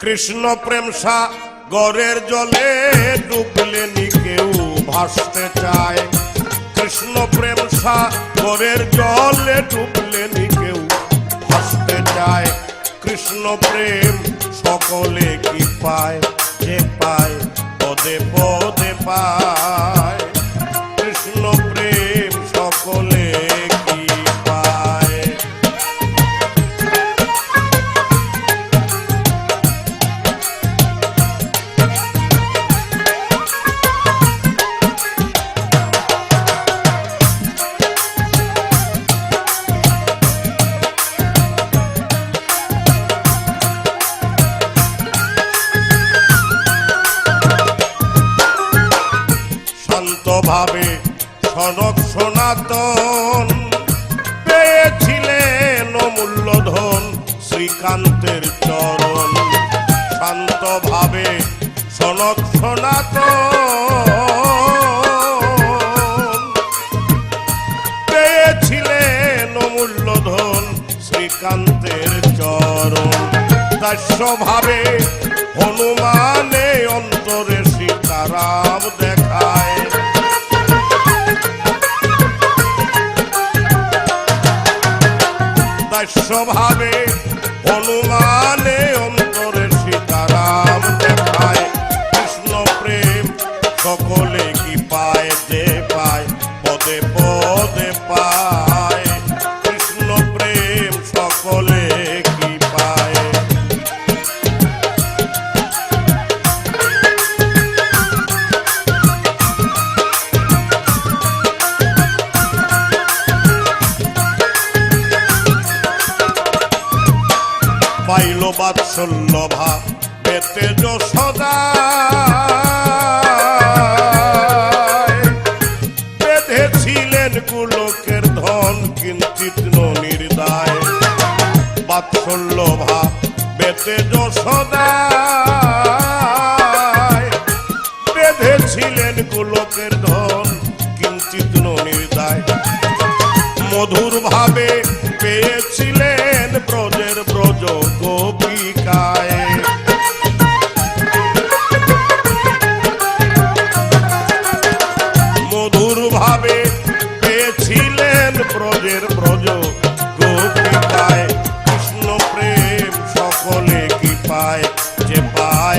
কৃষ্ণ প্রেম গড়ের জলে ডুবলে নি কেউ ভাসতে চায়। কৃষ্ণ প্রেম গড়ের জলে ডুবলে নি কেউ ভাসতে চায়। কৃষ্ণ প্রেম সকলে কি পায়? যে পায়, পদে পদে পায়। শান্তভাবে সনক সনাতন পেয়েছিলেন অমূল্য ধন শ্রীকান্তের চরণ। শান্তভাবে সনক সনাতন পেয়েছিলেন অমূল্য ধন শ্রীকান্তের চরণ। দাস্যভাবে হনুমানে অন্তরে সীতারাম দেখায়। দাস্যভাবে হনুমানে বাৎসল্য ভাব পেতে সদা। বেঁধেছিলেন কুলকের ধন কিঞ্চিত নির্দায় বাৎসল্য ভাব বেতে সদা। বেঁধেছিলেন কুলকের ধন কিঞ্চিত নির্দায় মধুর ভাবে পেয়েছিলেন ব্রজের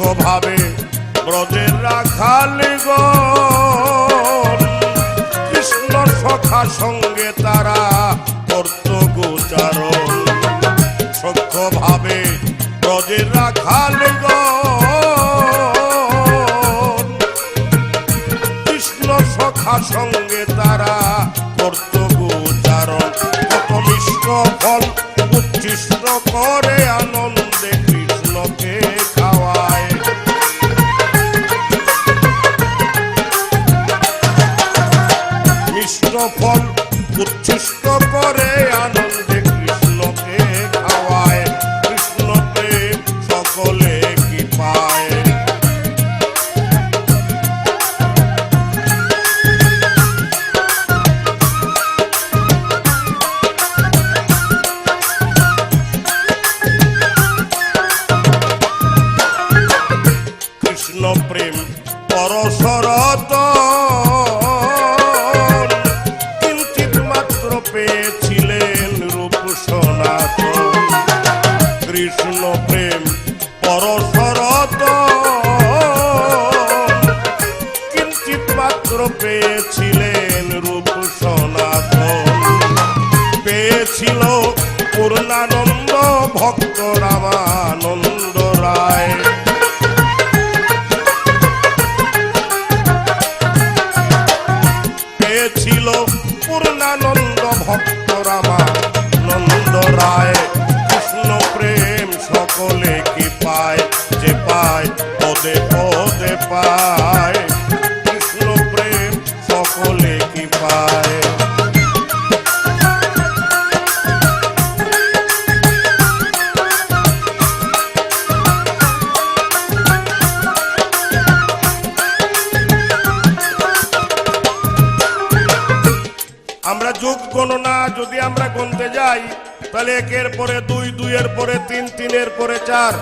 ভাবে ব্রজের রাখালে গো। কৃষ্ণ সখা সঙ্গে তারা করত গোচারণ। সক্ষ ভাবে ব্রজের রাখালে গো। কৃষ্ণ সখা সঙ্গে তারা করত ফল উচ্ছিষ্ট করে আনন্দে কৃষ্ণকে খাওয়ায়। কৃষ্ণকে সকলে কি পায় কৃষ্ণ প্রেম পরশরত কৃষ্ণ প্রেম পরশরত কিঞ্চিত মাত্র পেয়েছিলেন রূপ সনাতন। পেয়েছিল পূর্ণানন্দ ভক্ত রামানন্দ রায়। পেয়েছিল পূর্ণানন্দ ভক্ত রামানন্দ রায়। সকলে কি পায়, যে পায়, পদে পদে পায়। কৃষ্ণ প্রেম সকলে কি পায়? আমরা যোগ গণনা যদি আমরা গুনতে যাই তাহলে একের পরে দুই দুইয়ের পরে তিন তিনের পরে চার।